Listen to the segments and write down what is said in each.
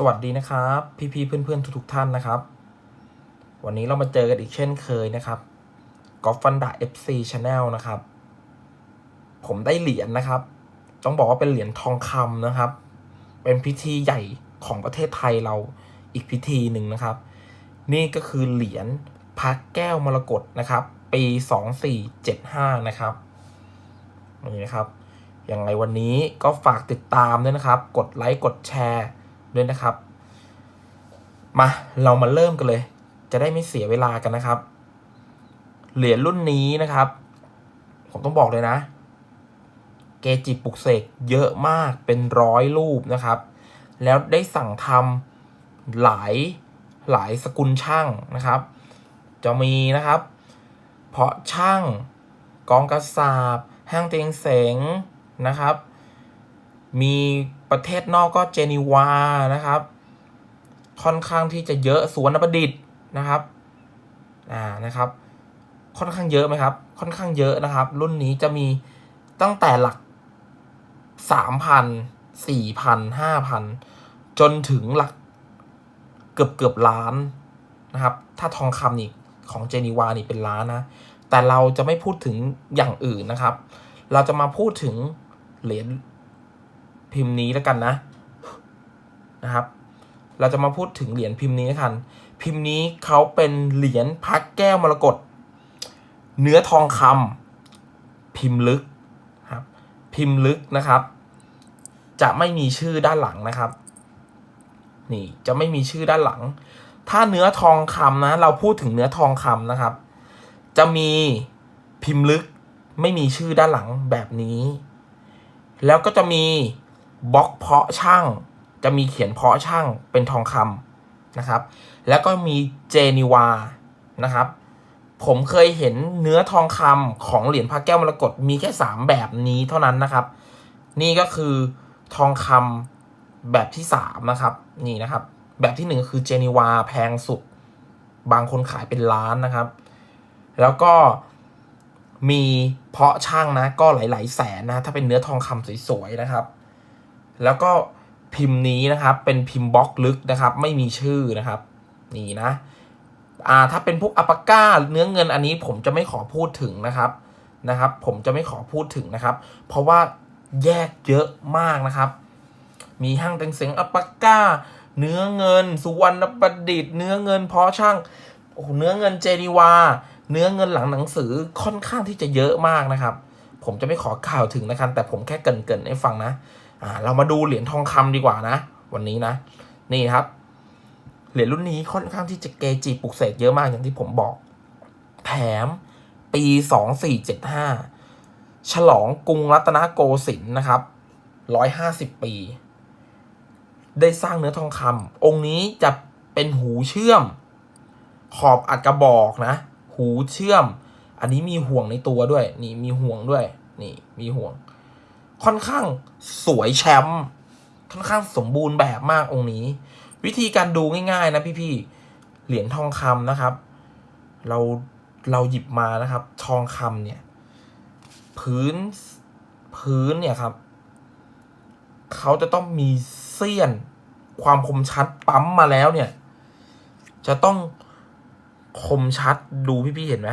สวัสดีนะครับ พี่ๆเพื่อนๆทุกๆท่านนะครับ วันนี้เรามาเจอกันอีกเช่นเคยนะครับกอล์ฟฟันดา FC Channel นะครับ ผมได้เหรียญนะครับ ต้องบอกว่าเป็นเหรียญทองคำนะครับ เป็นพิธีใหญ่ของประเทศไทยเราอีกพิธีหนึ่งนะครับ นี่ก็คือเหรียญพระแก้วมรกตนะครับ ปี2475นะครับนี่นะครับยังไงวันนี้ก็ฝากติดตามด้วยนะครับ กดไลค์กดแชร์ ด้วยนะครับ มาเรามาเริ่มกันเลย จะได้ไม่เสียเวลากันนะครับ เหรียญรุ่นนี้นะครับ ผมต้องบอกเลยนะ เกจิปลุกเสกเยอะมากเป็นร้อยรูปนะครับ แล้วได้สั่งทำหลายหลายสกุลช่างนะครับ จะมีนะครับ เพาะช่างกองกระสาบห้างเตียงเสงนะครับ มี ประเทศนอกก็เจนีวานะครับ ค่อนข้างที่จะเยอะสวนประดิษฐ์นะครับอ่านะครับ ค่อนข้างเยอะไหมครับ ค่อนข้างเยอะนะครับ รุ่นนี้จะมีตั้งแต่หลักสามพันสี่พันห้าพันจนถึงหลักเกือบเกือบล้านนะครับ ถ้าทองคำนี่ของเจนีวานี่เป็นล้านนะ แต่เราจะไม่พูดถึงอย่างอื่นนะครับ เราจะมาพูดถึงเหรียญ พิมพ์นี้แล้วกันนะนะครับ เราจะมาพูดถึงเหรียญพิมพ์นี้กัน พิมพ์นี้เขาเป็นเหรียญพักแก้วมรกตเนื้อทองคำพิมพ์ลึกครับ พิมพ์ลึกนะครับ จะไม่มีชื่อด้านหลังนะครับ นี่จะไม่มีชื่อด้านหลัง ถ้าเนื้อทองคำนะ เราพูดถึงเนื้อทองคำนะครับ จะมีพิมพ์ลึกไม่มีชื่อด้านหลังแบบนี้ แล้วก็จะมี บล็อกเพาะช่าง จะมีเขียนเพาะช่างเป็นทองคำนะครับ แล้วก็มีเจนีวานะครับ ผมเคยเห็นเนื้อทองคำของเหรียญพระแก้วมรกตมีแค่สามแบบนี้เท่านั้นนะครับ นี่ก็คือทองคำแบบที่สามนะครับ นี่นะครับ แบบที่หนึ่งคือเจนีวาแพงสุด บางคนขายเป็นล้านนะครับ แล้วก็มีเพาะช่างนะก็หลาย ๆ แสนนะ ถ้าเป็นเนื้อทองคำสวย ๆ นะครับ แล้วก็พิมพ์นี้นะครับ เป็นพิมพ์บล็อกลึกนะครับ ไม่มีชื่อนะครับ นี่นะอ่าถ้าเป็นพวกอัปปาก้าเนื้อเงินอันนี้ผมจะไม่ขอพูดถึงนะครับนะครับ ผมจะไม่ขอพูดถึงนะครับ เพราะว่าแยกเยอะมากนะครับ มีห้างเต็งเสียงอัปปาก้า เนื้อเงิน สุวรรณประดิษฐ์เนื้อเงินเพาะช่างโอ้เนื้อเงินเจดีวา เนื้อเงินหลังหนังสือค่อนข้างที่จะเยอะมากนะครับ ผมจะไม่ขอกล่าวถึงนะครับ แต่ผมแค่เกรินๆให้ฟังนะ อ่าเรามาดูเหรียญทองคำดีกว่านะ วันนี้นะ นี่ครับ เหรียญรุ่นนี้ค่อนข้างที่จะเกจิปลุกเสกเยอะมากอย่างที่ผมบอก แถมปีสองสี่เจ็ดห้าฉลองกรุงรัตนโกสินทร์นะครับร้อยห้าสิบปี ได้สร้างเนื้อทองคำองค์นี้จะเป็นหูเชื่อม ขอบอัดกระบอกนะ หูเชื่อม อันนี้มีห่วงในตัวด้วย นี่มีห่วงด้วย นี่มีห่วง ค่อนข้างสวยแชมป์ค่อนข้างสมบูรณ์แบบมากองค์นี้ วิธีการดูง่ายๆนะพี่ๆเหรียญทองคำนะครับ เราเราหยิบมานะครับ ทองคำเนี่ย พื้นพื้นเนี่ยครับเขาจะต้องมีเสี้ยนความคมชัดปั๊มมาแล้วเนี่ย จะต้องคมชัดดูพี่ๆเห็นไหม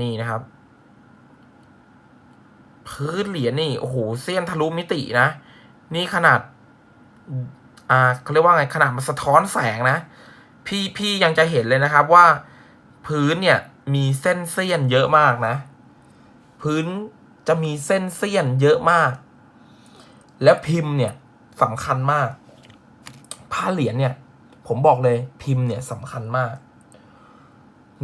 นี่นะครับ พื้นเหรียญนี่โอ้โหเสี้ยนทะลุมิตินะ นี่ขนาดอ่าเขาเรียกว่าไงขนาดมันสะท้อนแสงนะ พี่พี่ยังจะเห็นเลยนะครับว่า พื้นเนี่ยมีเส้นเสี้ยนเยอะมากนะ พื้นจะมีเส้นเสี้ยนเยอะมาก แล้วพิมพ์เนี่ยสำคัญมาก ผ้าเหรียญเนี่ย ผมบอกเลยพิมพ์เนี่ยสำคัญมาก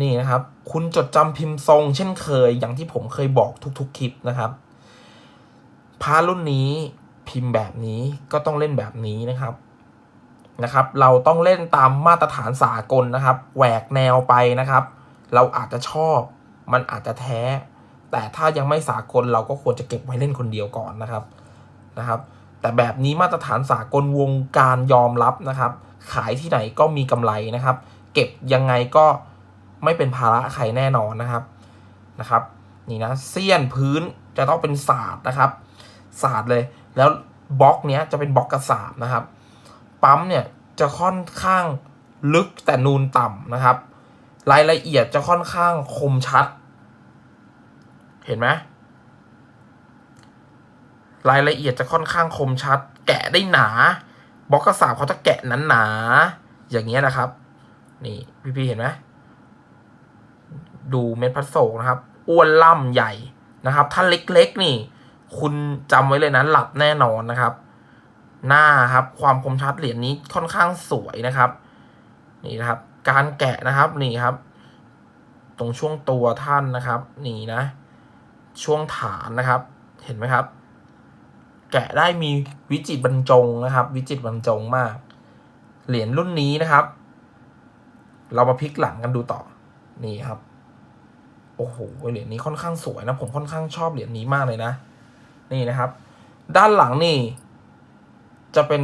นี่นะครับ คุณจดจำพิมพ์ทรง เช่นเคย อย่างที่ผมเคยบอกทุกๆคลิปนะครับ ผ้ารุ่นนี้พิมพ์แบบนี้ก็ต้องเล่นแบบนี้นะครับนะครับ เราต้องเล่นตามมาตรฐานสากลนะครับแหวกแนวไปนะครับ เราอาจจะชอบ มันอาจจะแท้ แต่ถ้ายังไม่สากลเราก็ควรจะเก็บไว้เล่นคนเดียวก่อนนะครับนะครับ แต่แบบนี้มาตรฐานสากลวงการยอมรับนะครับ ขายที่ไหนก็มีกำไรนะครับ เก็บยังไงก็ไม่เป็นภาระใครแน่นอนนะครับนะครับ นี่นะเสี้ยนพื้นจะต้องเป็นศาสตร์นะครับ ศาสตร์เลย แล้วบล็อกเนี้ยจะเป็นบล็อกกระสาบนะครับ ปั๊มเนี่ยจะค่อนข้างลึกแต่นูนต่ำนะครับ รายละเอียดจะค่อนข้างคมชัด เห็นไหมรายละเอียดจะค่อนข้างคมชัด แกะได้หนาบล็อกกระสาบเขาจะแกะหนาอย่างเงี้ยนะครับ นี่พี่ๆเห็นไหมดูเม็ดพัดโศกนะครับ อ้วนล่ำใหญ่นะครับ ถ้าเล็กๆนี่ คุณจำไว้เลยนะหลับแน่นอนนะครับ หน้าครับ ความคมชัดเหรียญนี้ค่อนข้างสวยนะครับ นี่นะครับ การแกะนะครับนี่ครับ ตรงช่วงตัวท่านนะครับ นี่นะ ช่วงฐานนะครับ เห็นไหมครับ แกะได้มีวิจิตบรรจงนะครับ วิจิตบรรจงมาก เหรียญรุ่นนี้นะครับ เรามาพลิกหลังกันดูต่อนี่ครับโอ้โหเหรียญนี้ค่อนข้างสวยนะ ผมค่อนข้างชอบเหรียญนี้มากเลยนะ นี่นะครับ ด้านหลังนี่ จะเป็น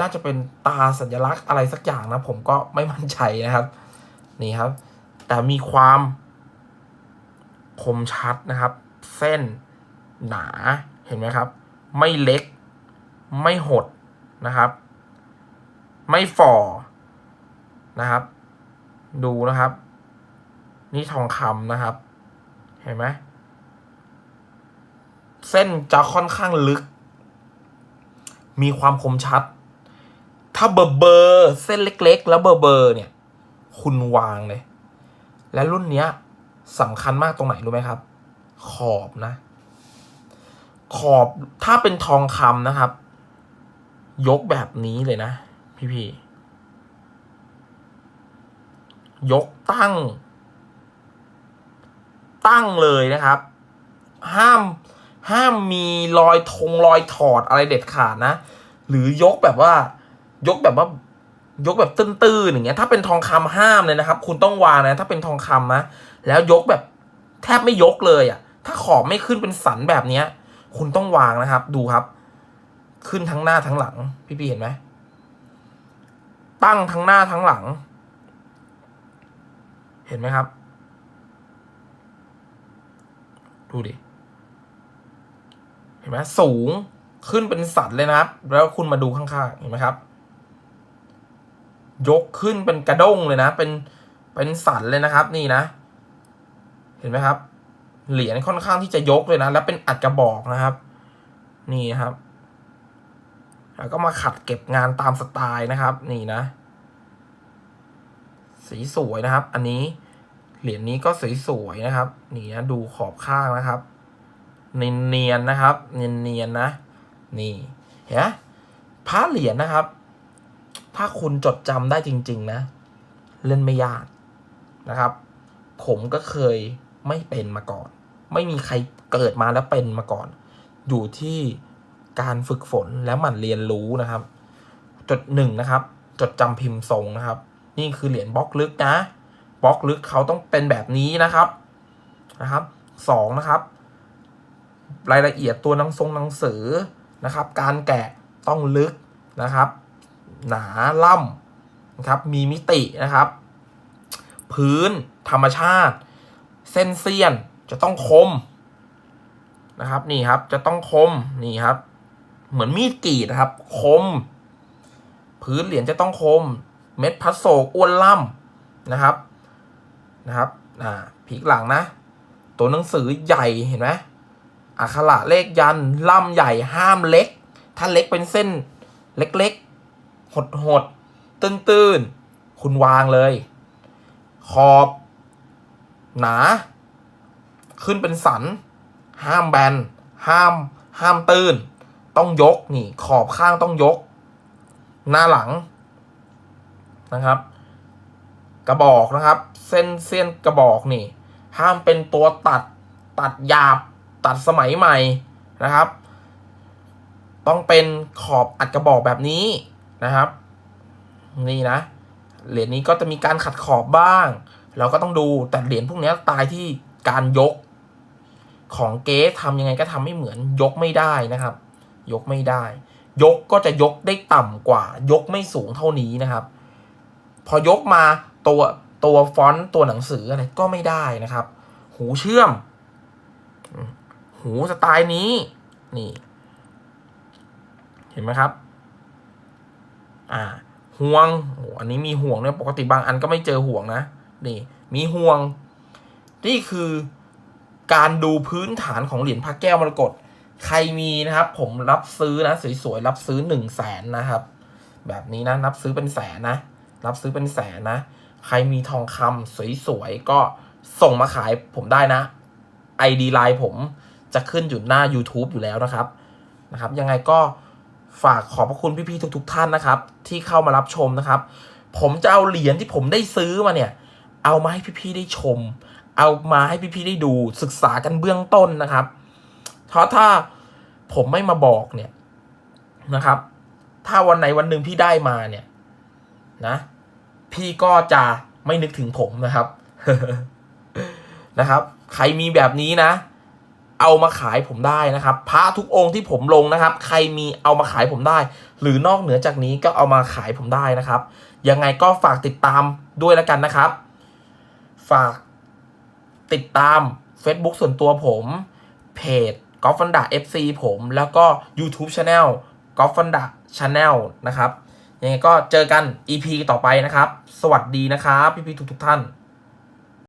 น่าจะเป็นตาสัญลักษณ์อะไรสักอย่างนะ ผมก็ไม่มั่นใจนะครับ นี่ครับ แต่มีความคมชัดนะครับ เส้นหนาเห็นไหมครับ ไม่เล็ก ไม่หดนะครับ ไม่ฝ่อนะครับ ดูนะครับ นี่ทองคำนะครับ เห็นไหม เส้นจะค่อนข้างลึก มีความคมชัด ถ้าเบอร์เบอร์เส้นเล็ก ๆ แล้วเบอร์เบอร์เนี่ย คุณวางเลย และรุ่นเนี้ยสำคัญมากตรงไหนรู้ไหมครับ ขอบนะ ขอบถ้าเป็นทองคำนะครับ ยกแบบนี้เลยนะ พี่ๆยกตั้ง ตั้งเลยนะครับ ห้าม ห้ามมีรอยทงรอยถอดอะไรเด็ดขาดนะ หรือยกแบบว่ายกแบบว่ายกแบบตื้นๆอย่างเงี้ยถ้าเป็นทองคำห้ามเลยนะครับ คุณต้องวางนะถ้าเป็นทองคำนะแล้วยกแบบแทบไม่ยกเลยอะ่ะ ถ้าขอบไม่ขึ้นเป็นสันแบบเนี้ย คุณต้องวางนะครับ ดูครับ ขึ้นทั้งหน้าทั้งหลัง พี่ๆเห็นไหมตั้งทั้งหน้าทั้งหลัง เห็นไหมครับ ดูดิ เห็นไหมสูงขึ้นเป็นสันเลยนะครับ แล้วคุณมาดูข้างๆเห็นไหมครับ ยกขึ้นเป็นกระด้งเลยนะ เป็นเป็นสันเลยนะครับ นี่นะ เห็นไหมครับ เหรียญค่อนข้างที่จะยกเลยนะ แล้วเป็นอัดกระบอกนะครับ นี่นะครับ แล้วก็มาขัดเก็บงานตามสไตล์นะครับ นี่นะ สีสวยนะครับ อันนี้เหรียญนี้ก็สวยๆนะครับ นี่นะดูขอบข้างนะครับ เนียนๆนะครับ เนียนๆนะ นี่เห็นไหมพระเหรียญนะครับ ถ้าคุณจดจำได้จริง ๆ นะ เล่นไม่ยากนะครับ ผมก็เคยไม่เป็นมาก่อน ไม่มีใครเกิดมาแล้วเป็นมาก่อน อยู่ที่การฝึกฝนและหมั่นเรียนรู้นะครับ จดหนึ่งนะครับ จดจำพิมพ์ทรงนะครับ นี่คือเหรียญบล็อกลึกนะบล็อกลึกเขาต้องเป็นแบบนี้นะครับนะครับสองนะครับ รายละเอียดตัวหนังทรงหนังสือนะครับ การแกะต้องลึกนะครับ หนาล่ำนะครับมีมิตินะครับ พื้นธรรมชาติ เส้นเสี้ยนจะต้องคมนะครับนี่ครับจะต้องคมนี่ครับ เหมือนมีดกรีดนะครับ คม พื้นเหรียญจะต้องคม เม็ดพัสโศกอ้วนล่ำนะครับนะครับอ่าผีกหลังนะ ตัวหนังสือใหญ่เห็นไหม อักขระเลขยันล่ำใหญ่ห้ามเล็ก ถ้าเล็กเป็นเส้นเล็กๆ หดหดๆตื้นๆ คุณวางเลย ขอบ หนา ขึ้นเป็นสัน ห้ามแบน ห้าม ห้ามตื้น ต้องยกนี่ ขอบข้างต้องยก หน้าหลังนะครับ กระบอกนะครับ เส้นเส้นกระบอกนี่ ห้ามเป็นตัวตัดตัดหยาบ ตัดสมัยใหม่นะครับ ต้องเป็นขอบอัดกระบอกแบบนี้นะครับ นี่นะ เหรียญนี้ก็จะมีการขัดขอบบ้าง เราก็ต้องดูแต่เหรียญพวกนี้ตายที่การยกของเก๊ทำยังไงก็ทำไม่เหมือนยกไม่ได้นะครับ ยกไม่ได้ ยกก็จะยกได้ต่ำกว่า ยกไม่สูงเท่านี้นะครับ พอยกมาตัวตัวฟอนต์ตัวหนังสืออะไรก็ไม่ได้นะครับ หูเชื่อม หูสไตล์นี้ นี่ เห็นไหมครับ อ่า ห่วงโอ้อันนี้มีห่วงเนี่ยปกติบางอันก็ไม่เจอห่วงนะ นี่ มีห่วง นี่คือการดูพื้นฐานของเหรียญพระแก้วมรกตใครมีนะครับ ผมรับซื้อนะ สวยๆ รับซื้อหนึ่งแสนนะครับ แบบนี้นะ รับซื้อเป็นแสนนะ รับซื้อเป็นแสนนะ ใครมีทองคำสวยๆ ก็ส่งมาขายผมได้นะ ID ไลน์ผม จะขึ้นอยู่หน้า YouTube อยู่แล้วนะครับนะครับ ยังไงก็ฝากขอบพระคุณพี่ๆทุกๆท่านนะครับ ที่เข้ามารับชมนะครับ ผมจะเอาเหรียญที่ผมได้ซื้อมาเนี่ย เอามาให้พี่ๆได้ชม เอามาให้พี่ๆได้ดูศึกษากันเบื้องต้นนะครับเพราะถ้าผมไม่มาบอกเนี่ยนะครับ ถ้าวันไหนวันหนึ่งพี่ได้มาเนี่ยนะ พี่ก็จะไม่นึกถึงผมนะครับนะครับ ใครมีแบบนี้นะ เอามาขายผมได้นะครับพระทุกองค์ที่ผมลงนะครับ ใครมีเอามาขายผมได้ หรือนอกเหนือจากนี้ก็เอามาขายผมได้นะครับ ยังไงก็ฝากติดตามด้วยแล้วกันนะครับ ฝากติดตาม Facebook ส่วนตัวผมเพจกอล์ฟฟันดา FC ผมแล้วก็ YouTube Channel กอล์ฟฟันดา Channel นะครับ ยังไงก็เจอกัน EP ต่อไปนะครับ สวัสดีนะครับ พี่ๆทุกๆท่าน